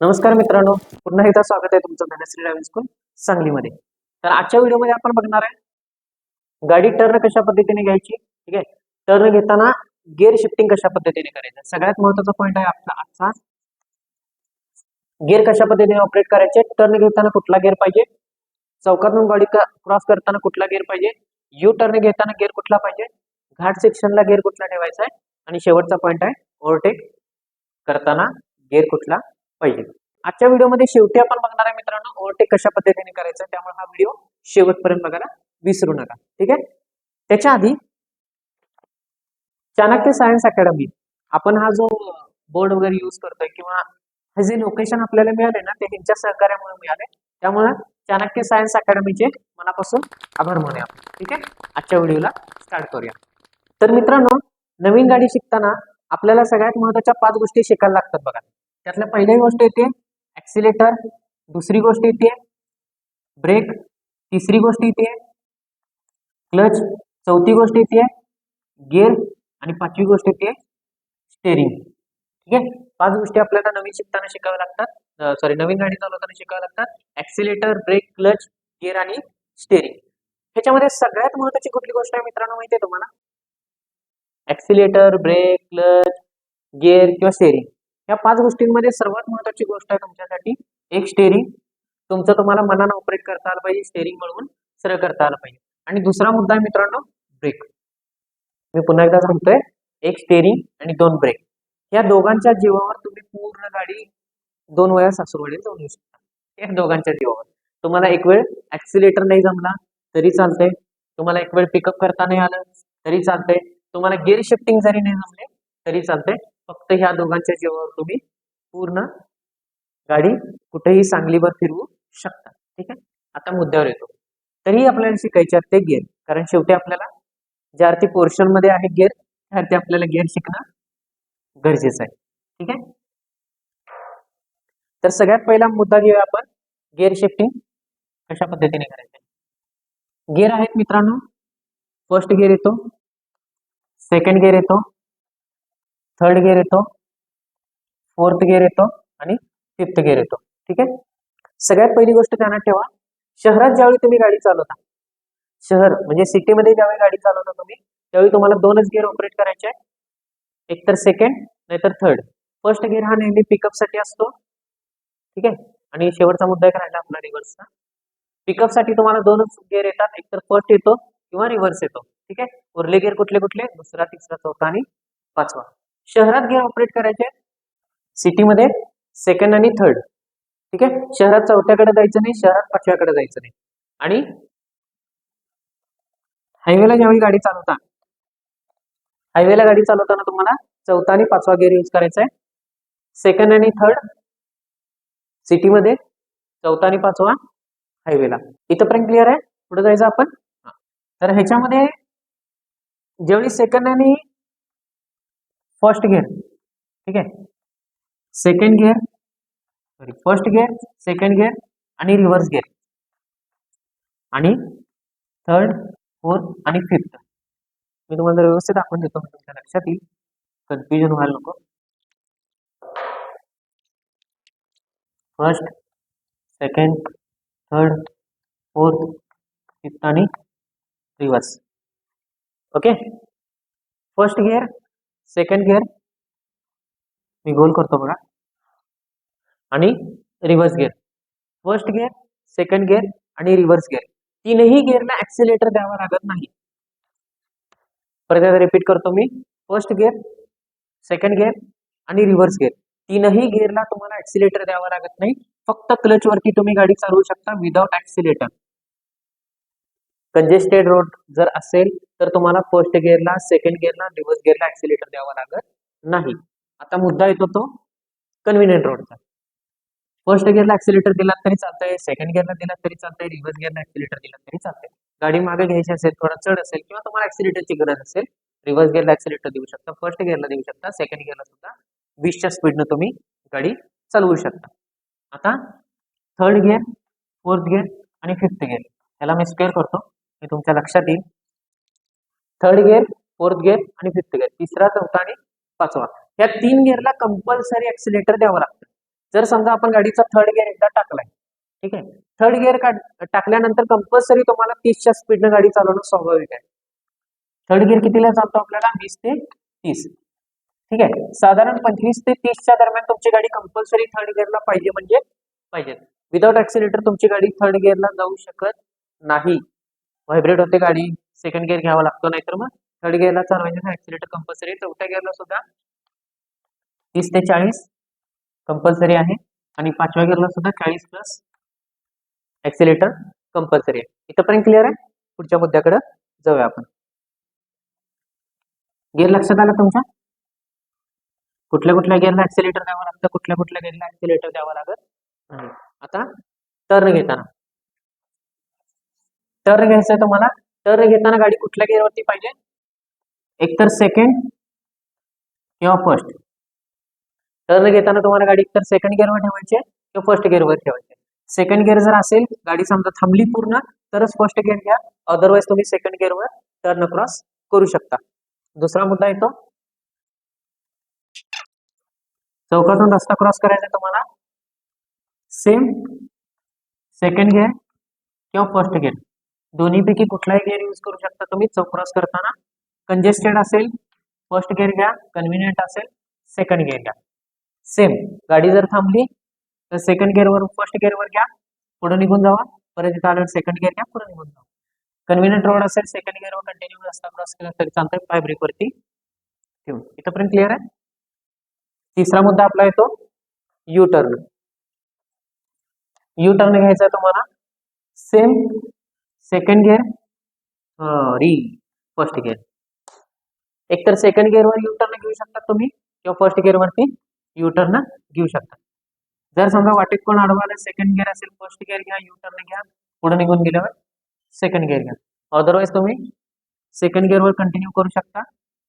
नमस्कार मित्रांनो. पुन्हा एकदा स्वागत आहे तुमचं धनश्री ड्रायव्हिंग स्कूल सांगलीमध्ये. तर आजच्या व्हिडिओमध्ये आपण बघणार आहे गाडी टर्न कशा पद्धतीने घ्यायची? ठीक आहे? टर्न घेताना गिअर शिफ्टिंग कशा पद्धतीने करायचं? सगळ्यात महत्त्वाचा पॉईंट आहे आपला आजचा. गिअर कशा पद्धतीने ऑपरेट करायचे? टर्न घेताना कुठला गिअर पाहिजे? चौकातून गाडी क्रॉस करताना कुठला गिअर पाहिजे? यू टर्न घेताना गिअर कुठला पाहिजे? घाट सेक्शनला गिअर कुठला ठेवायचा आहे? आणि शेवटचा पॉईंट आहे ओव्हरटेक करताना गिअर कुठला पाहिजे. आजच्या व्हिडिओमध्ये शेवटी आपण बघणार आहे मित्रांनो ओव्हरटेक कशा पद्धतीने करायचं त्यामुळे हा व्हिडिओ शेवटपर्यंत बघायला विसरू नका. ठीक आहे? त्याच्या आधी चाणक्य सायन्स अकॅडमी आपण हा जो बोर्ड वगैरे युज करतोय किंवा हे जे लोकेशन आपल्याला मिळाले ना ते ह्यांच्या सहकार्यामुळे मिळाले. त्यामुळे चाणक्य सायन्स अकॅडमीचे मनापासून आभार मानूया आपण. ठीक आहे? आजच्या व्हिडिओला स्टार्ट करूया. तर मित्रांनो नवीन गाडी शिकताना आपल्याला सगळ्यात महत्त्वाच्या पाच गोष्टी शिकायला लागतात बघा. त्यातल्या पहिली गोष्ट येते ऍक्सिलेटर दुसरी गोष्ट येते ब्रेक तिसरी गोष्ट येते क्लच चौथी गोष्ट येते गेअर आणि पाचवी गोष्ट येते स्टेरिंग ठीक आहे? पाच गोष्टी आपल्याला नवीन शिकताना शिकाव्या लागतात. सॉरी नवीन गाडी चालवताना शिकाव्या लागतात. ऍक्सिलेटर ब्रेक क्लच गिअर आणि स्टेरिंग ह्याच्यामध्ये सगळ्यात महत्वाची कुठली गोष्ट आहे मित्रांनो माहिती आहे तुम्हाला? ऍक्सिलेटर ब्रेक क्लच गिअर किंवा स्टेरिंग या पाच गोष्टींमध्ये सर्वात महत्वाची गोष्ट आहे तुमच्यासाठी एक स्टेरिंग तुमचं तुम्हाला मनानं ऑपरेट करता आलं पाहिजे स्टेरिंग मिळवून सरळ करता आलं पाहिजे. आणि दुसरा मुद्दा आहे मित्रांनो ब्रेक मी पुन्हा एकदा सांगतोय एक स्टेरिंग आणि दोन ब्रेक या दोघांच्या जीवावर तुम्ही पूर्ण गाडी दोन वेळा सासूवडील जाऊन येऊ शकता. या दोघांच्या जीवावर. तुम्हाला एक वेळ ऍक्सिलेटर नाही जमला तरी चालतंय. तुम्हाला एक वेळ पिकअप करता नाही आलं तरी चालतंय. तुम्हाला गिअर शिफ्टिंग जरी नाही जमले तरी चालतंय. फक्त ह्या दोघांच्या जीवावर तुम्ही पूर्ण गाडी कुठेही सांगलीवर फिरवू शकता. ठीक आहे? आता मुद्द्यावर येतो. तरीही आपल्याला शिकायचे आहेत ते कारण शेवटी आपल्याला ज्या अर्थी पोर्शनमध्ये आहे गिअर त्या अर्थी आपल्याला गियर शिकणं गरजेचं आहे. ठीक आहे? तर सगळ्यात पहिला मुद्दा घेऊया आपण गिअर शिफ्टिंग कशा पद्धतीने करायचं? गिअर आहेत मित्रांनो. फर्स्ट गिअर येतो. सेकंड गिअर येतो. थर्ड गेअर येतो. फोर्थ गेअर येतो आणि फिफ्थ गेअर येतो. ठीक आहे? सगळ्यात पहिली गोष्ट ध्यानात ठेवा. शहरात ज्यावेळी तुम्ही गाडी चालवता शहर म्हणजे सिटीमध्ये ज्यावेळी गाडी चालवता तुम्ही त्यावेळी तुम्हाला दोनच गेअर ऑपरेट करायचे आहे एक तर सेकंड नाहीतर थर्ड फर्स्ट गेअर हा नेहमी पिकअपसाठी असतो. ठीक आहे? आणि शेवटचा मुद्दा एक राहिला आपला रिव्हर्सचा पिकअपसाठी तुम्हाला दोनच गेअर येतात. एक तर फर्स्ट येतो किंवा रिव्हर्स येतो. ठीक आहे? उरले गेअर कुठले कुठले? दुसरा तिसरा चौथा आणि पाचवा. शहरात गिअर ऑपरेट करायचे. सिटीमध्ये सेकंड आणि थर्ड ठीक आहे? शहरात चौथ्याकडे जायचं नाही शहरात पाचव्याकडे जायचं नाही. आणि हायवेला ज्यावेळी गाडी चालवता हायवेला गाडी चालवताना तुम्हाला चौथा आणि पाचवा गिअर यूज करायचा आहे. सेकंड आणि थर्ड सिटीमध्ये चौथा आणि पाचवा हायवेला इथंपर्यंत क्लिअर आहे? पुढे जायचं आपण? तर ह्याच्यामध्ये ज्यावेळी सेकंड आणि फर्स्ट गियर ठीक आहे? Second gear sorry first gear second gear आणि रिव्हर्स गियर आणि थर्ड फोर्थ आणि फिफ्थ मी तुम्हाला व्यवस्थित दाखवून देतो म्हणजे तुमच्या लक्षात येईल. कन्फ्युजन व्हायला नको. First second third fourth fifth आणि reverse okay first gear second gear मी गोल करतो बघा. आणि reverse gear first gear second gear आणि रिव्हर्स गिअर तीनही गिअरला ऍक्सिलेटर द्यावा लागत नाही. परत एकदा रिपीट करतो मी. फर्स्ट गिअर सेकंड गिअर आणि रिव्हर्स गिअर तीनही गिअरला तुम्हाला ऍक्सिलेटर द्यावा लागत नाही. फक्त क्लच वरती तुम्ही गाडी चालवू शकता विदाउट ऍक्सिलेटर म्हणजे कंजेस्टेड रोड जर असेल तर तुम्हाला फर्स्ट गिअरला सेकंड गिअरला रिव्हर्स गिअरला ऍक्सिलेटर द्यावा लागत नाही. आता मुद्दा येतो तो कन्व्हिनियंट रोडचा फर्स्ट गिअरला ऍक्सिलेटर दिलात तरी चालतंय सेकंड गिअरला दिलात तरी चालतंय रिव्हर्स गिअरला ऍक्सिलेटर दिला तरी चालतंय. गाडी मागे घ्यायची असेल थोडा चढ असेल किंवा तुम्हाला ऍक्सिलेटरची गरज असेल रिव्हर्स गिअरला ऍक्सिलेटर देऊ शकता फर्स्ट गिअरला देऊ शकता सेकंड गिअरला सुद्धा वीसच्या स्पीडनं तुम्ही गाडी चालवू शकता. आता थर्ड गिअर फोर्थ गिअर आणि फिफ्थ गिअर ह्याला मी स्क्वेअर करतो. मी तुमच्या लक्षात येईल. थर्ड गेअर फोर्थ गेअर आणि फिफ्थ गेअर तिसरा चौथा आणि पाचवा. या तीन गिअरला कंपल्सरी ऍक्सिलेटर द्यावं लागतं. जर समजा आपण गाडीचा थर्ड गिअर एकदा टाकलाय ठीक आहे? थर्ड गिअर टाकल्यानंतर कंपल्सरी तुम्हाला तीसच्या स्पीडनं गाडी चालवणं स्वाभाविक आहे. थर्ड गिअर कितीला चालतो आपल्याला? वीस ते तीस. ठीक आहे? साधारण पंचवीस ते तीसच्या दरम्यान तुमची गाडी कंपल्सरी थर्ड गिअरला पाहिजे म्हणजे पाहिजे. विदाउट ऍक्सिलेटर तुमची गाडी थर्ड गिअरला जाऊ शकत नाही. व्हायब्रेट होते गाडी. सेकंड गिअर घ्यावा लागतो नाहीतर मग थर्ड गिअरला चालवायचे ऍक्सिलेटर कंपल्सरी चौथ्या गिअरला सुद्धा तीस ते चाळीस कंपल्सरी आहे. आणि पाचव्या गिअरला सुद्धा चाळीस प्लस ऍक्सिलेटर कंपल्सरी आहे. इथंपर्यंत क्लिअर आहे? पुढच्या मुद्द्याकडे जाऊया आपण. गिअर लक्षात आलं तुमच्या? कुठल्या कुठल्या गिअरला ऍक्सिलेटर द्यावं लागतं? कुठल्या कुठल्या गिअरला ऍक्सिलेटर द्यावं लागत? आता टर्न घेताना. टर्न घ्यायचं आहे तुम्हाला. टर्न घेताना गाडी कुठल्या गिअरवरती पाहिजे? एकतर सेकंड किंवा फ़र्स्ट टर्न घेताना तुम्हाला गाडी एकतर सेकंड गिअरवर ठेवायची आहे किंवा फ़र्स्ट गिअरवर ठेवायची सेकंड गिअर जर असेल, गाडी समजा थांबली पूर्ण, तरच फ़र्स्ट गिअर घ्या. अदरवाईज तुम्ही सेकंड गिअरवर टर्न क्रॉस करू शकता. दुसरा मुद्दा येतो. चौकातून रस्ता क्रॉस करायचा तुम्हाला. सेम सेकंड गिअर किंवा फ़र्स्ट गिअर दोन्हीपैकी कुठलाही गिअर यूज करू शकता तुम्ही. चौक्रॉस करताना कंजेस्टेड असेल फर्स्ट गिअर घ्या कन्व्हिनियंट असेल सेकंड गिअर घ्या. सेम गाडी जर थांबली तर सेकंड गिअरवर फर्स्ट गिअरवर घ्या. पुढे निघून जावा. परत इथं आल्यावर सेकंड गिअर घ्या पुढे निघून जावा. कन्व्हिनियंट रोड असेल सेकंड गिअरवर कंटिन्यू रस्ता क्रॉस केला तरी चालतंय. पाय ब्रेकवरती ठेवून. इथंपर्यंत क्लिअर आहे? तिसरा मुद्दा आपला येतो. यू टर्न यू टर्न घ्यायचा तुम्हाला. सेम सेकंड गिअर री फ़र्स्ट गिअर एकतर सेकंड गिअरवर यू टर्न घेऊ शकता तुम्ही? किंवा फ़र्स्ट गिअरवरती यू टर्न घेऊ शकता जर समजा वाटेत कोण अडवायला सेकंड गिअर असेल फ़र्स्ट गिअर घ्या यू टर्न घ्या पुढे निघून गेल्यावर सेकंड गिअर घ्या अदरवाईज तुम्ही सेकंड गिअरवर कंटिन्यू करू शकता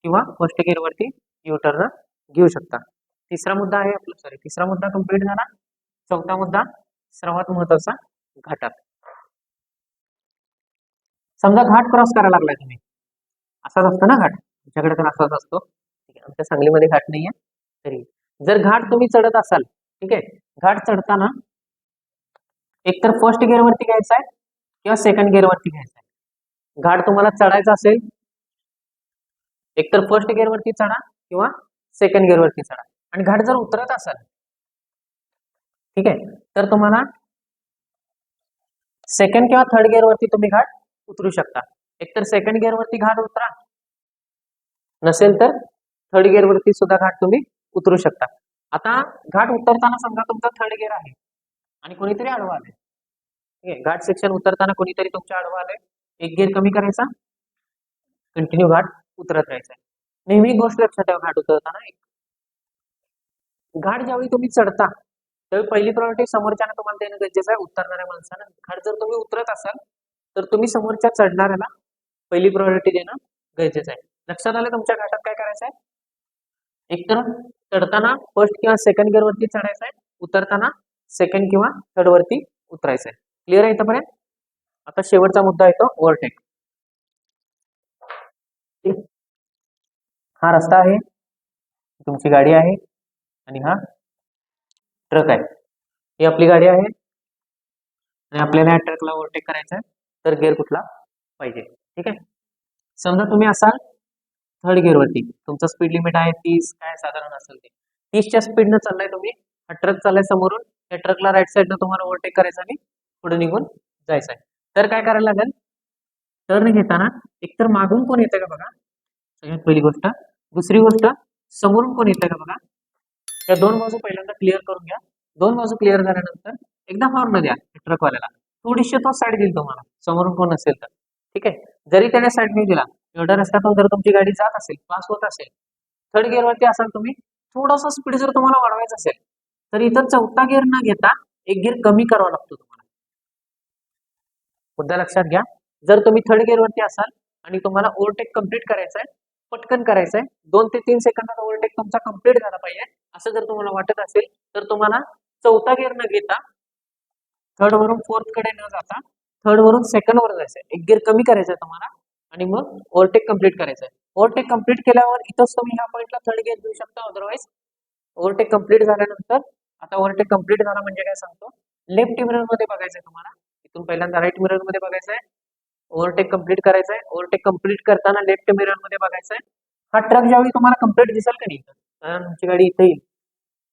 किंवा फ़र्स्ट गिअरवरती यू टर्न घेऊ शकता तिसरा मुद्दा आहे आपला सॉरी तिसरा मुद्दा कंप्लीट झाला चौथा मुद्दा, सर्वात महत्वाचा घाटात समजा घाट क्रॉस करायला लागलाय तुम्ही. असाच असतो ना घाट? तुमच्याकडे तर असाच असतो. ठीक आहे आमच्या सांगलीमध्ये घाट नाहीये तरी जर घाट तुम्ही चढत असाल ठीक आहे घाट चढताना एकतर फर्स्ट गिअरवरती घ्यायचा आहे किंवा सेकंड गिअरवरती घ्यायचा आहे. घाट तुम्हाला चढायचा असेल एकतर फर्स्ट गिअरवरती चढा किंवा सेकंड गिअरवरती चढा. आणि घाट जर उतरत असाल ठीक आहे तर तुम्हाला सेकंड किंवा थर्ड गिअरवरती तुम्ही घाट उतरू शकता. एकतर सेकंड गिअरवरती घाट उतरा. नसेल तर थर्ड गिअरवरती सुद्धा घाट तुम्ही उतरू शकता. आता घाट उतरताना समजा तुमचा थर्ड गिअर आहे आणि कोणीतरी आडवा आले ठीक आहे घाट सेक्शन उतरताना कोणीतरी तुमच्या आडवा आले एक गिअर कमी करायचा. कंटिन्यू घाट उतरत राहायचा नेहमी गोष्ट लक्षात ठेवा घाट उतरताना एक. घाट ज्यावेळी तुम्ही चढता त्यावेळी पहिली प्रायोरिटी समोरच्यानं तुम्हाला देणं गरजेचं आहे उतरणाऱ्या माणसानं घाट जर तुम्ही उतरत असाल तर तुम्ही समोरच्या चढणाऱ्याला पहिली प्रायोरिटी देणं गरजेचं आहे. लक्षात आलं तुमच्या घाटात काय करायचं आहे? एकतर चढताना फर्स्ट किंवा सेकंड गिअर वरती चढायचं आहे उतरताना सेकंड किंवा थर्ड वरती उतरायचं आहे. क्लिअर आहे इथंपर्यंत? आता शेवटचा मुद्दा येतो ओव्हरटेक हा रस्ता आहे तुमची गाडी आहे आणि हा ट्रक आहे. ही आपली गाडी आहे आणि आपल्याला या ट्रकला ओव्हरटेक करायचं आहे. तर गेअर कुठला? पाहिजे. ठीक आहे? समजा तुम्ही असाल थर्ड गिअरवरती तुमचं स्पीड लिमिट आहे तीस काय साधारण असेल ते. तीसच्या स्पीडनं चाललाय तुम्ही हा ट्रक चाललाय समोरून त्या ट्रकला राईट साईडनं तुम्हाला ओव्हरटेक करायचं आणि पुढे निघून जायचं आहे तर काय करायला लागेल? टर्न घेताना एकतर मागून कोण येतं का बघा? सगळ्यात पहिली गोष्ट. दुसरी गोष्ट समोरून कोण येतं का बघा? त्या दोन बाजू पहिल्यांदा क्लिअर करून घ्या. दोन बाजू क्लिअर झाल्यानंतर एकदा हॉर्न द्या ट्रकवाल्याला थोडीशी तो साईड देईल तुम्हाला. समोरून कोण असेल तर. ठीक आहे? जरी त्याने साईड नाही दिला एवढ्या रस्त्यातून जर तुमची गाडी जात असेल पास होत असेल थर्ड गिअरवरती असाल तुम्ही थोडासा स्पीड जर तुम्हाला वाढवायचा असेल तर इथं चौथा गिअर न घेता एक गिअर कमी करावा लागतो तुम्हाला. मुद्दा लक्षात घ्या. जर तुम्ही थर्ड गिअरवरती असाल आणि तुम्हाला ओव्हरटेक कंप्लीट करायचं आहे पटकन करायचं आहे दोन ते तीन सेकंदात ओव्हरटेक तुमचा कंप्लीट झाला पाहिजे असं जर तुम्हाला वाटत असेल तर तुम्हाला चौथा गिअर न घेता थर्ड वरून फोर्थकडे न जाता थर्ड वरून सेकंड वर जायचं एक गिअर कमी करायचं आहे तुम्हाला आणि मग ओव्हरटेक कंप्लीट करायचं आहे ओव्हरटेक कंप्लीट केल्यावर इथंच तुम्ही ह्या पॉईंटला थर्ड गिअर देऊ शकता. अदरवाईज ओव्हरटेक कंप्लीट झाल्यानंतर आता ओव्हरटेक कंप्लीट झाला म्हणजे काय सांगतो? लेफ्ट मिररमध्ये बघायचं आहे तुम्हाला. इथून पहिल्यांदा राईट मिररमध्ये बघायचं आहे ओव्हरटेक कंप्लीट करायचं आहे ओव्हरटेक कंप्लीट करताना लेफ्ट मिररमध्ये बघायचं आहे हा ट्रक ज्यावेळी तुम्हाला कंप्लीट दिसेल का नाही? कारण तुमची गाडी इथे येईल.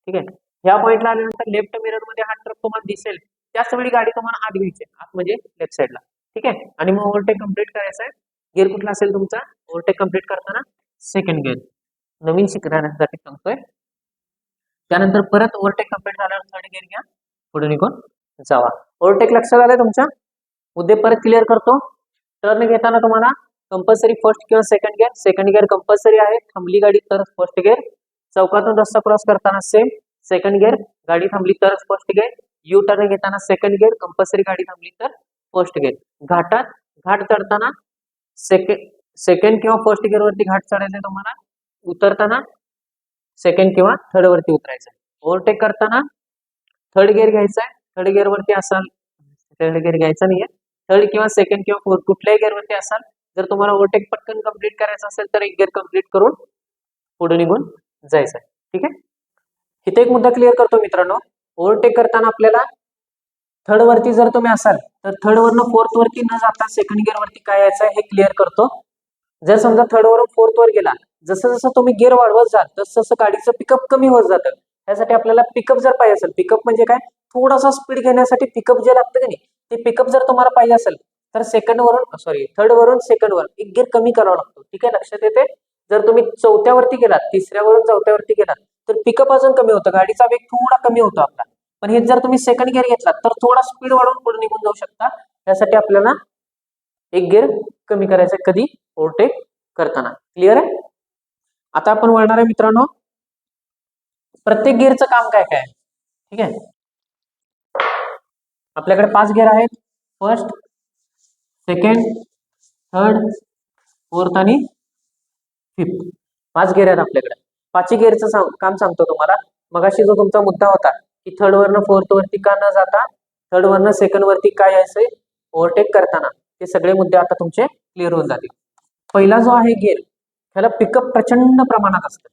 ठीक आहे? ह्या पॉईंटला आल्यानंतर लेफ्ट मिररमध्ये हा ट्रक तुम्हाला दिसेल. जास्त वेळी गाडी तुम्हाला आत घ्यायची आत म्हणजे लेफ्ट साईडला ठीक आहे? आणि मग ओव्हरटेक कंप्लीट करायचं आहे. गिअर कुठला असेल तुमचा? ओव्हरटेक कंप्लीट करताना सेकंड गिअर नवीन शिकण्यासाठी सांगतोय. त्यानंतर परत ओव्हरटेक कंप्लीट झाल्यावर थर्ड गिअर घ्या. पुढे निघून जावा. ओव्हरटेक लक्षात आलं तुमच्या? मुद्दे परत क्लिअर करतो. टर्न घेताना तुम्हाला कंपल्सरी फर्स्ट किंवा second gear second gear compulsory आहे. थांबली गाडी तर फर्स्ट गिअर चौकातून रस्ता क्रॉस करताना सेम सेकंड गिअर गाडी थांबली तरच फर्स्ट गिअर यू टर्न घेताना सेकंड गेअर कंपल्सरी गाडी थांबली तर फर्स्ट गेअर घाटात घाट चढताना सेकंड सेकंड किंवा फर्स्ट गिअर वरती घाट चढायचा तुम्हाला उतरताना सेकंड किंवा थर्ड वरती उतरायचं ओव्हरटेक करताना थर्ड गिअर घ्यायचा आहे थर्ड गिअर वरती असाल थर्ड गिअर घ्यायचा नाहीये. थर्ड किंवा सेकंड किंवा फोर्थ कुठल्याही गिअर वरती असाल जर तुम्हाला ओव्हरटेक पटकन कंप्लीट करायचं असेल तर एक गिअर कंप्लीट करून पुढे निघून जायचं आहे ठीक आहे? इथे एक मुद्दा क्लिअर करतो मित्रांनो. ओव्हरटेक करताना आपल्याला थर्ड वरती जर तुम्ही असाल तर थर्ड वरनं फोर्थ वरती न जाता सेकंड गिअर वरती काय यायचं हे क्लिअर करतो. जर समजा थर्ड वरून फोर्थ वर गेला जसं जसं तुम्ही गिअर वाढवत जाल तसं तसं गाडीचं पिकअप कमी होत जातं. त्यासाठी आपल्याला पिकअप जर पाहिजे असेल पिकअप म्हणजे काय? थोडासा स्पीड घेण्यासाठी पिकअप जे लागतं की नाही ते पिकअप जर तुम्हाला पाहिजे असेल तर सेकंड वरून सॉरी थर्ड वरून सेकंड वर एक गिअर कमी करावा लागतो. ठीक आहे? लक्षात येते जर तुम्ही चौथ्यावरती गेलात तिसऱ्यावरून चौथ्यावरती गेलात तर पिकअप अजून कमी होतं. गाडीचा वेग थोडा कमी होतो आपला. पण हे जर तुम्ही सेकंड गिअर घेतलात तर थोडा स्पीड वाढवून पुढे निघून जाऊ शकता. त्यासाठी आपल्याला एक गिअर कमी करायचा कधी? ओव्हरटेक करताना. क्लिअर आहे? आता आपण वळणार आहे मित्रांनो. प्रत्येक गिअरचं काम काय काय आहे? ठीक आहे? आपल्याकडे पाच गिअर आहेत. फर्स्ट सेकंड थर्ड फोर्थ आणि फिफ्थ पाच गेअर आहेत आपल्याकडे. पाचही गेअरचं सांग काम सांगतो तुम्हाला. मगाशी जो तुमचा मुद्दा होता की थर्ड वरनं फोर्थ वरती का न जाता थर्ड वरनं सेकंड वरती काय यायचंय ओव्हरटेक करताना ते सगळे मुद्दे आता तुमचे क्लिअर होऊन जातील. पहिला जो आहे गेअर त्याला पिकअप प्रचंड प्रमाणात असतं.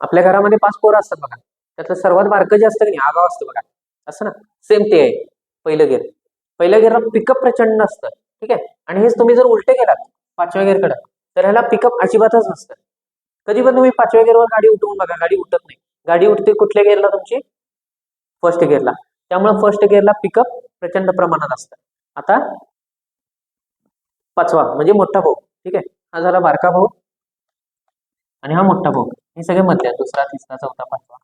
आपल्या घरामध्ये पाच पोरं असतात बघा. त्यातलं सर्वात बारकं जे असतं की नाही आगाव असतं बघा. असं ना? सेम ते आहे. पहिलं गिअर पहिल्या गिअरला पिकअप प्रचंड असतं. ठीक आहे? आणि हेच तुम्ही जर उलटे गेलात पाचव्या गिअरकडे तर ह्याला पिकअप अजिबातच नसतं. कधी पण तुम्ही पाचव्या गिअरवर गाडी उठवून बघा गाडी उठत नाही. गाडी उठते कुठल्या गिअरला तुमची फर्स्ट गिअरला त्यामुळे फर्स्ट गिअरला पिकअप प्रचंड प्रमाणात असतं. आता पाचवा म्हणजे मोठा भाऊ. ठीक आहे? हा झाला बारका भाऊ आणि हा मोठा भाऊ. हे सगळे मधले दुसरा तिसरा चौथा पाचवा.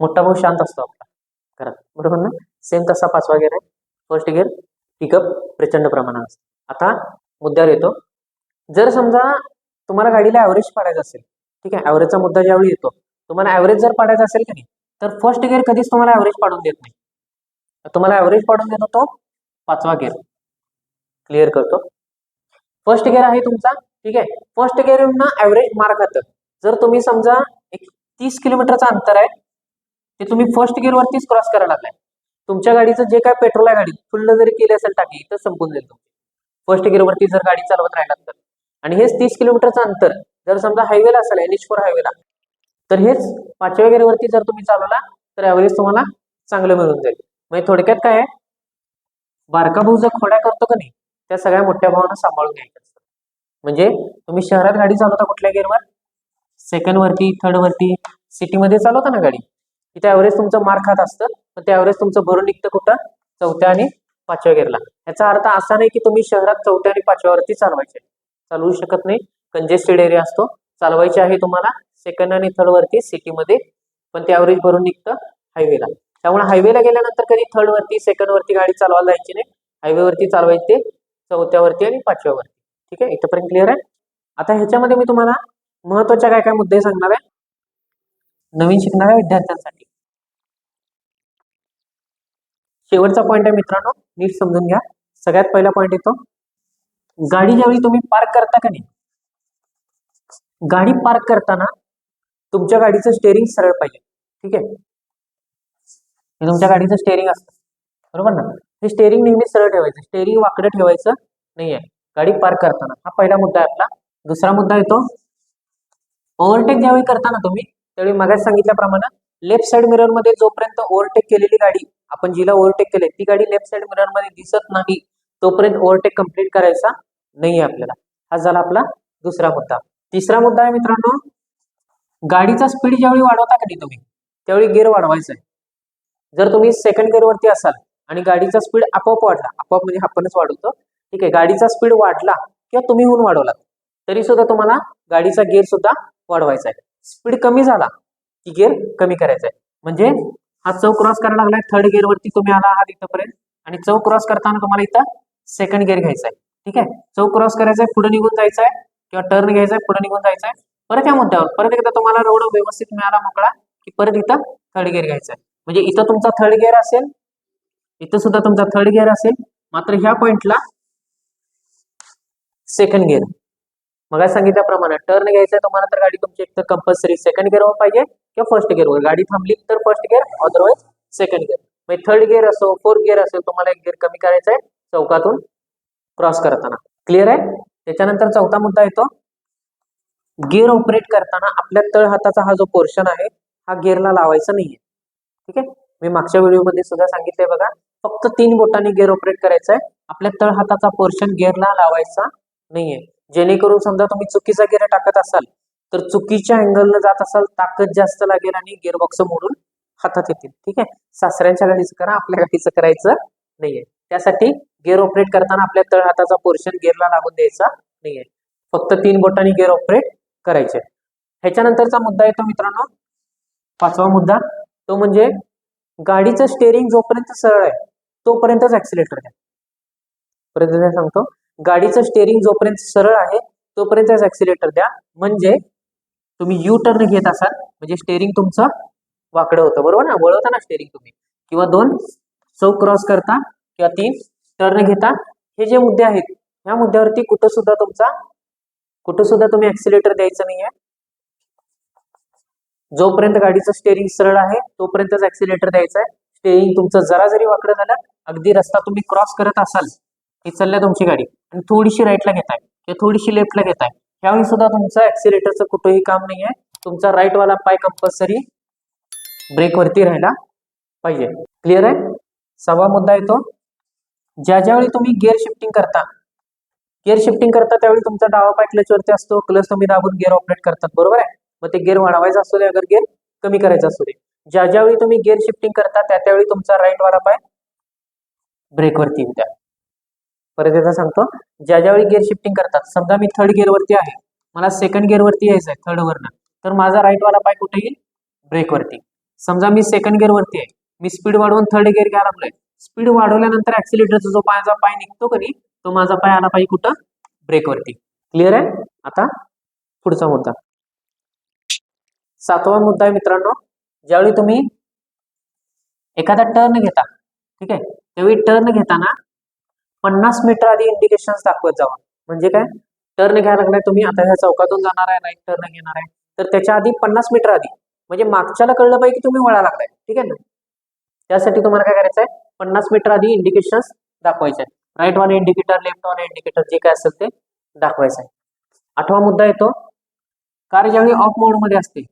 मोठा भाऊ शांत असतो आपला. घरात बरोबर ना? सेम तसा पाचवा गिअर आहे. फर्स्ट गिअर पिकअप प्रचंड प्रमाणात असतं. आता मुद्द्यावर येतो. जर समजा तुम्हाला गाडीला ॲव्हरेज पाडायचं असेल ठीक आहे? ॲव्हरेजचा मुद्दा ज्यावेळी येतो तुम्हाला ॲव्हरेज जर पाडायचा असेल की नाही तर फर्स्ट गिअर कधीच तुम्हाला ॲव्हरेज पाडून देत नाही. तुम्हाला ॲव्हरेज पाडून देतो तो पाचवा गिअर क्लिअर करतो? फर्स्ट गिअर आहे तुमचा ठीक आहे? फर्स्ट गिअर ना ॲव्हरेज मार्क खातं जर तुम्ही समजा एक तीस किलोमीटरचं अंतर आहे ते तुम्ही फर्स्ट गिअर वरतीच क्रॉस करायला लागलाय. तुमच्या गाडीचं जे काय पेट्रोल आहे गाडी फुल्ल जरी केली असेल टाकी तर संपून जाईल तुम्ही फर्स्ट गिअरवरती जर गाडी चालवत राहिलात तर. आणि हेच तीस किलोमीटरचं अंतर. जर समजा हायवेला असेल एन एच फोर हायवेला तर हेच पाचव्या गेअरवरती जर तुम्ही चालवला तर ॲव्हरेज तुम्हाला चांगलं मिळून जाईल. म्हणजे थोडक्यात काय आहे? बारका भाऊ जर खोड्या करतो का नाही त्या सगळ्या मोठ्या भावानं सांभाळून घ्यायचं असतं म्हणजे तुम्ही शहरात गाडी चालवता कुठल्या गेअरवर सेकंड वरती थर्ड वरती सिटीमध्ये चालवता ना गाडी? तिथे ॲव्हरेज तुमचं मार खात असतं पण ते ॲव्हरेज तुमचं भरून निघतं कुठं? चौथ्या आणि पाचव्या गेअरला याचा अर्थ असा नाही की तुम्ही शहरात चौथ्या आणि पाचव्यावरती चालवायचे. चालवू शकत नाही. कंजेस्टेड एरिया असतो. चालवायचे आहे तुम्हाला सेकंड आणि थर्ड वरती सिटीमध्ये पण ते ॲव्हरेज भरून निघतं हायवेला त्यामुळे हायवेला गेल्यानंतर कधी थर्ड वरती सेकंड वरती गाडी चालवायला जायची नाही. हायवेवरती चालवायची ते चौथ्यावरती आणि पाचव्यावरती ठीक आहे? इथंपर्यंत क्लिअर आहे? आता ह्याच्यामध्ये मी तुम्हाला महत्त्वाच्या काय काय मुद्दे सांगणार आहे? नवीन शिकणाऱ्या विद्यार्थ्यांसाठी. शेवटचा पॉईंट आहे मित्रांनो नीट समजून घ्या. सगळ्यात पहिला पॉईंट येतो गाडी ज्यावेळी तुम्ही पार्क करता का नाही? गाडी पार्क करताना तुमच्या गाडीचं स्टेअरिंग सरळ पाहिजे. ठीक आहे? हे तुमच्या गाडीचं स्टेअरिंग असतं. बरोबर ना? हे स्टेअरिंग नेहमी सरळ ठेवायचं. स्टेअरिंग वाकडं ठेवायचं नाहीये. गाडी पार्क करताना. हा पहिला मुद्दा आहे आपला. दुसरा मुद्दा येतो. ओव्हरटेक ज्यावेळी करताना तुम्ही त्यावेळी मगाच सांगितल्याप्रमाणे लेफ्ट साइड मिररमध्ये जोपर्यंत ओव्हरटेक केलेली गाडी आपण जिला ओव्हरटेक केले ती गाडी लेफ्ट साइड मिररमध्ये दिसत नाही तोपर्यंत ओव्हरटेक कंप्लीट करायचा नाहीये आपल्याला. हा झाला आपला दुसरा मुद्दा. तिसरा मुद्दा आहे मित्रांनो गाडीचा स्पीड ज्यावेळी वाढवता का नाही तुम्ही त्यावेळी गिअर वाढवायचा आहे. जर तुम्ही सेकंड गिअरवरती असाल आणि गाडीचा स्पीड आपोआप वाढला आपोआप म्हणजे आपणच वाढवतो ठीक आहे गाडीचा स्पीड वाढला किंवा तुम्ही होऊन वाढवला तरी सुद्धा तुम्हाला गाडीचा गिअर सुद्धा वाढवायचा आहे. स्पीड कमी झाला की गिअर कमी करायचा आहे. म्हणजे हा चौ क्रॉस करायला लागलाय थर्ड गिअरवरती तुम्ही आला आहात इथंपर्यंत आणि चौ क्रॉस करताना तुम्हाला इथं सेकंड गिअर घ्यायचा आहे. ठीक आहे? चौक क्रॉस करायचा आहे पुढे निघून जायचं आहे किंवा टर्न घ्यायचा आहे पुढे निघून जायचं आहे परत या मुद्द्यावर परत एकदा तुम्हाला रोड व्यवस्थित मिळाला मोकळा की परत इथं थर्ड गिअर घ्यायचा आहे म्हणजे इथं तुमचा थर्ड गिअर असेल इथं सुद्धा तुमचा थर्ड गिअर असेल मात्र ह्या पॉइंटला सेकंड गिअर मग सांगितल्याप्रमाणे टर्न घ्यायचा आहे तुम्हाला तर गाडी तुमची एकतर कंपल्सरी सेकंड गिअरवर पाहिजे किंवा फर्स्ट गिअरवर गाडी थांबली तर first gear otherwise second gear म्हणजे थर्ड गिअर असो फोर्थ गिअर असेल तुम्हाला एक गिअर कमी करायचा आहे चौकातून क्रॉस करताना. क्लिअर आहे? त्याच्यानंतर चौथा मुद्दा येतो. गिअर ऑपरेट करताना आपल्या तळ हाताचा हा जो पोर्शन आहे हा गिअरला लावायचा नाहीये. ठीक आहे? मी मागच्या व्हिडिओमध्ये सुद्धा सांगितलंय बघा. फक्त तीन बोटांनी गिअर ऑपरेट करायचा आहे आपल्या तळ हाताचा पोर्शन गिअरला लावायचा नाहीये. जेणेकरून समजा तुम्ही चुकीचा गिअर टाकत असाल तर चुकीच्या अँगलनं जात असाल ताकद जास्त लागेल आणि गिअरबॉक्स मोडून हातात येतील. ठीक आहे? सासऱ्यांच्या गाडीचं करा आपल्या गाडीचं करायचं नाहीये. त्यासाठी गेअर ऑपरेट करताना आपल्या तळ हाताचा पोर्शन गेअरला लागून द्यायचा नाहीये. फक्त तीन बोटांनी गेअर ऑपरेट करायचे. ह्याच्यानंतरचा मुद्दा येतो मित्रांनो. पाचवा मुद्दा तो म्हणजे गाडीचं स्टेअरिंग जोपर्यंत सरळ आहे तोपर्यंतच ऍक्सिलेटर द्या परत सांगतो. गाडीचं स्टेअरिंग जोपर्यंत सरळ आहे तोपर्यंतच ऍक्सिलेटर द्या. म्हणजे तुम्ही यू टर्न घेत असाल म्हणजे स्टेअरिंग तुमचं वाकडं होतं बरोबर ना? वळवता ना स्टेअरिंग तुम्ही. किंवा दोन सौ क्रॉस करता किंवा तीन टर्न घेता. हे जे मुद्दे आहेत ह्या मुद्द्यावरती कुठं सुद्धा तुमचा कुठं सुद्धा तुम्ही ऍक्सिलेटर द्यायचं नाहीये. जोपर्यंत गाडीचं स्टेअरिंग सरळ आहे तोपर्यंतच ऍक्सिलेटर द्यायचं आहे स्टेअरिंग तुमचं जरा जरी वाकडं झालं अगदी रस्ता तुम्ही क्रॉस करत असाल ही चालल्या तुमची गाडी. आणि थोडीशी राईटला घेताय किंवा थोडीशी लेफ्टला घेताय. ह्यावेळी सुद्धा तुमचं ऍक्सिलेटरचं कुठंही काम नाही आहे तुमचा राईट वाला पाय कंपल्सरी ब्रेकवरती राहायला पाहिजे. क्लिअर आहे? सहावा मुद्दा येतो. ज्या ज्यावेळी तुम्ही गिअर शिफ्टिंग करता गिअर शिफ्टिंग करता त्यावेळी तुमचा डावा पाय क्लचवरती असतो क्लच तुम्ही दाबून गिअर ऑपरेट करतात बरोबर आहे? मग ते गिअर वाढवायचा असू दे अगर गिअर कमी करायचा असू दे. ज्या ज्यावेळी तुम्ही गिअर शिफ्टिंग करता त्या त्यावेळी तुमचा राईट वाला पाय ब्रेकवरती येऊ द्या. परत एकदा सांगतो ज्या ज्यावेळी गिअर शिफ्टिंग करतात समजा मी थर्ड गिअरवरती आहे मला सेकंड गिअरवरती यायचं आहे थर्ड वरनं तर माझा राईट वाला पाय कुठे येईल ब्रेकवरती समजा मी सेकंड गिअरवरती आहे मी स्पीड वाढवून थर्ड गिअर घ्यायला लागलोय स्पीड वाढवल्यानंतर ऍक्सिलेटरचा जो पायाचा पाय निघतो कधी तो माझा पाय आला पाहिजे कुठं? ब्रेकवरती क्लिअर आहे? आता पुढचा मुद्दा. सातवा मुद्दा आहे मित्रांनो ज्यावेळी तुम्ही एखादा टर्न घेता ठीक आहे? त्यावेळी टर्न घेताना पन्नास मीटर आधी इंडिकेशन दाखवत जावा. म्हणजे काय? टर्न घ्यायला लागलाय तुम्ही आता ह्या चौकातून जाणार आहे राईट टर्न घेणार आहे. तर त्याच्या आधी पन्नास मीटर आधी. म्हणजे मागच्याला कळलं पाहिजे की तुम्ही वळा लागलाय ठीक आहे ना? त्यासाठी तुम्हाला काय करायचं आहे पन्नास मीटर आधी इंडिकेशन दाखवायचे आहे right one indicator left one indicator जे काय असेल ते दाखवायचं आहे. आठवा मुद्दा येतो. कार ज्यावेळी ऑफ मोडमध्ये असते.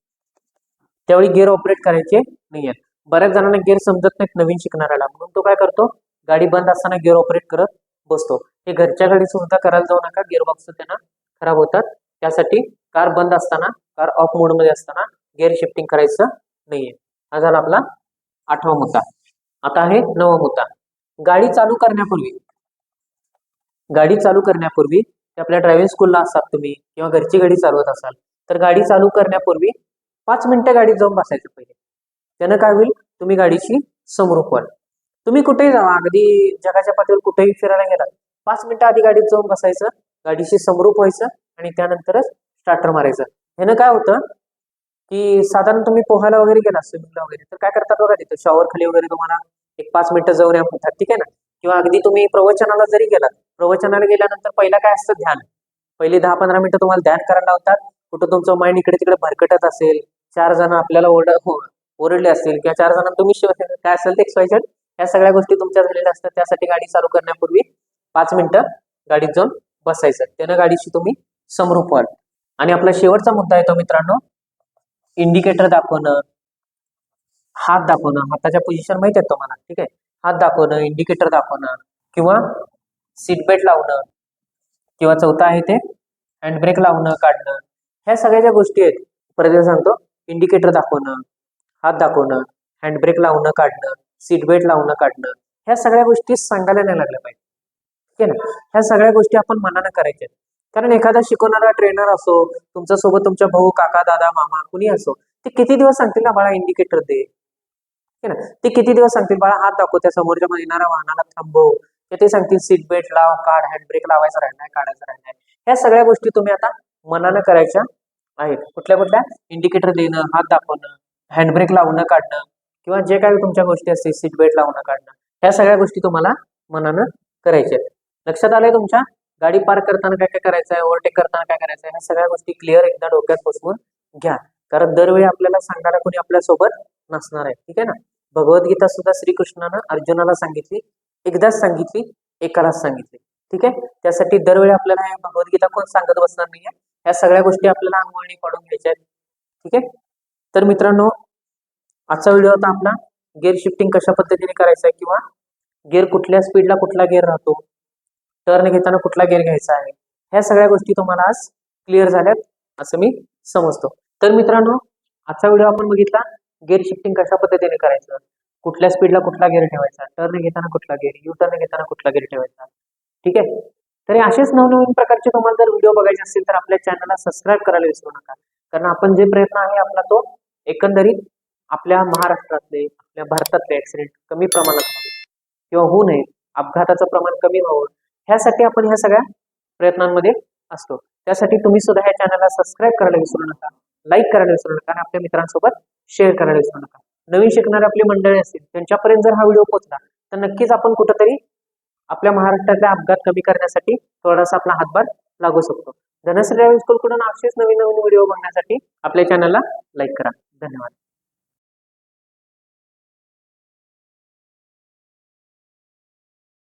त्यावेळी गिअर ऑपरेट करायचे नाही आहेत बऱ्याच जणांना गिअर समजत नाहीत नवीन शिकणाऱ्याला. म्हणून तो काय करतो? गाडी बंद असताना गिअर ऑपरेट करत बसतो. हे घरच्या गाडी सुद्धा करायला जाऊ नका. गिअर बॉक्स त्यांना खराब होतात. त्यासाठी कार बंद असताना कार ऑफ मोडमध्ये असताना गिअर शिफ्टिंग करायचं नाहीये. हा झाला आपला आठवा मुद्दा. आता आहे नवा मुद्दा. गाडी चालू करण्यापूर्वी गाडी चालू करण्यापूर्वी आपल्या ड्रायव्हिंग स्कूलला असाल तुम्ही किंवा घरची गाडी चालवत असाल तर गाडी चालू करण्यापूर्वी पाच मिनिटं गाडीत जाऊन बसायचं पहिले. त्यानं काय होईल? तुम्ही गाडीची समरूप व्हाल तुम्ही कुठेही जावा अगदी जगाच्या पातळीवर कुठेही फिरायला गेलात पाच मिनिटं आधी गाडीत जाऊन बसायचं गाडीशी समरूप व्हायचं आणि त्यानंतरच स्टार्टर मारायचं. ह्यानं काय होतं? की साधारण तुम्ही पोहायला वगैरे गेला स्विमिंगला वगैरे तर काय करतात बघा तिथं? शॉवर खाली वगैरे तुम्हाला एक पाच मिनिटं जाऊन या म्हणतात ठीक आहे ना? किंवा अगदी तुम्ही प्रवचनाला जरी गेलात प्रवचनाला गेल्यानंतर पहिला काय असतं? ध्यान. पहिले दहा पंधरा मिनिटं तुम्हाला ध्यान करायला लावतात. कुठं तुमचं माइंड इकडे तिकडे भरकटत असेल चार जण आपल्याला ओरड हो, ओरडले असतील किंवा चार जण तुम्ही काय असेल ते एक्सवायझेड या सगळ्या गोष्टी तुमच्या झालेल्या असतात. त्यासाठी गाडी चालू करण्यापूर्वी पाच मिनिटं गाडीत जाऊन बसायचं. त्यानं गाडीशी तुम्ही समरूप व्हाल. आणि आपला शेवटचा मुद्दा येतो मित्रांनो इंडिकेटर दाखवणं हात दाखवणं हाताच्या पोझिशन माहिती आहेत तुम्हाला ठीक आहे? हात दाखवणं इंडिकेटर दाखवणं किंवा सीट बेल्ट लावणं किंवा चौथा आहे ते हँडब्रेक लावणं काढणं ह्या सगळ्या ज्या गोष्टी आहेत परत सांगतो इंडिकेटर दाखवणं हात दाखवणं हँडब्रेक लावणं काढणं सीट बेल्ट लावणं काढणं ह्या सगळ्या गोष्टी सांगायला नाही लागल्या पाहिजे. ठीक आहे ना? ह्या सगळ्या गोष्टी आपण मनानं करायच्या. आहेत. कारण एखादा शिकवणारा ट्रेनर असो तुमच्यासोबत तुमच्या भाऊ काका दादा मामा कुणी असो ते किती दिवस सांगतील ना बाळा इंडिकेटर दे. ठीक आहे ना? ते किती दिवस सांगतील बाळा हात दाखव त्या समोरच्या येणाऱ्या वाहनाला थांबव. ते ते सांगतील सीट बेल्ट लाव काढ हँडब्रेक लावायचा राहणार काढायचा राहणार ह्या सगळ्या गोष्टी तुम्ही आता मनानं करायच्या आहेत. कुठल्या कुठल्या? इंडिकेटर देणं हात दाखवणं हँडब्रेक लावणं काढणं किंवा जे काही तुमच्या गोष्टी असतील सीट बेल्ट लावणं काढणं ह्या सगळ्या गोष्टी तुम्हाला मनानं करायच्या आहेत. लक्षात आलंय तुमच्या? गाडी पार्क करताना काय काय करायचं आहे ओव्हरटेक करताना काय करायचं आहे ह्या सगळ्या गोष्टी क्लिअर एकदा डोक्यात बसवून घ्या. कारण दरवेळी आपल्याला सांगायला कोणी आपल्यासोबत नसणार आहे ठीक आहे ना? भगवद्गीता सुद्धा श्रीकृष्णानं अर्जुनाला सांगितली एकदाच सांगितली एकालाच सांगितली ठीक आहे? त्यासाठी दरवेळी आपल्याला हे भगवद्गीता कोण सांगत बसणार नाहीये? ह्या सगळ्या गोष्टी आपल्याला अंगवळणी पाडून घ्यायच्या आहेत ठीक आहे? तर मित्रांनो आजचा व्हिडिओ होता आपला गिअर शिफ्टिंग कशा पद्धतीने करायचं आहे किंवा गिअर कुठल्या स्पीडला कुठला गिअर राहतो टर्न घेताना कुठला गेअर घ्यायचा आहे? ह्या सगळ्या गोष्टी तुम्हाला आज क्लिअर झाल्यात असं मी समजतो. तर मित्रांनो आजचा व्हिडिओ आपण बघितला गेअर शिफ्टिंग कशा पद्धतीने करायचं? कुठल्या स्पीडला कुठला गेअर ठेवायचा? टर्न घेताना कुठला गेअर यू टर्न घेताना कुठला गेअर ठेवायचा? ठीक आहे? तरी असेच नवनवीन प्रकारचे तुम्हाला जर व्हिडिओ बघायचे असतील तर आपल्या चॅनलला सबस्क्राईब करायला विसरू नका. कारण आपण जे प्रयत्न आहे आपला तो एकंदरीत आपल्या महाराष्ट्रातले आपल्या भारतातले ऍक्सिडेंट कमी प्रमाणात व्हावे किंवा होऊ नये. अपघाताचं प्रमाण कमी व्हावं. ह्यासाठी आपण ह्या सगळ्या प्रयत्नांमध्ये असतो. त्यासाठी तुम्ही सुद्धा ह्या चॅनलला सबस्क्राईब करायला विसरू नका लाईक करायला विसरू नका आणि आपल्या मित्रांसोबत शेअर करायला विसरू नका. नवीन शिकणारे आपली मंडळी असतील त्यांच्यापर्यंत जर हा व्हिडिओ पोहोचला तर नक्कीच आपण कुठंतरी आपल्या महाराष्ट्रातल्या अपघात कमी करण्यासाठी थोडासा आपला हातभार लागू शकतो. धनश्री स्कूल स्कूलकडून असेच नवीन नवीन व्हिडिओ बघण्यासाठी आपल्या चॅनलला लाईक करा. धन्यवाद.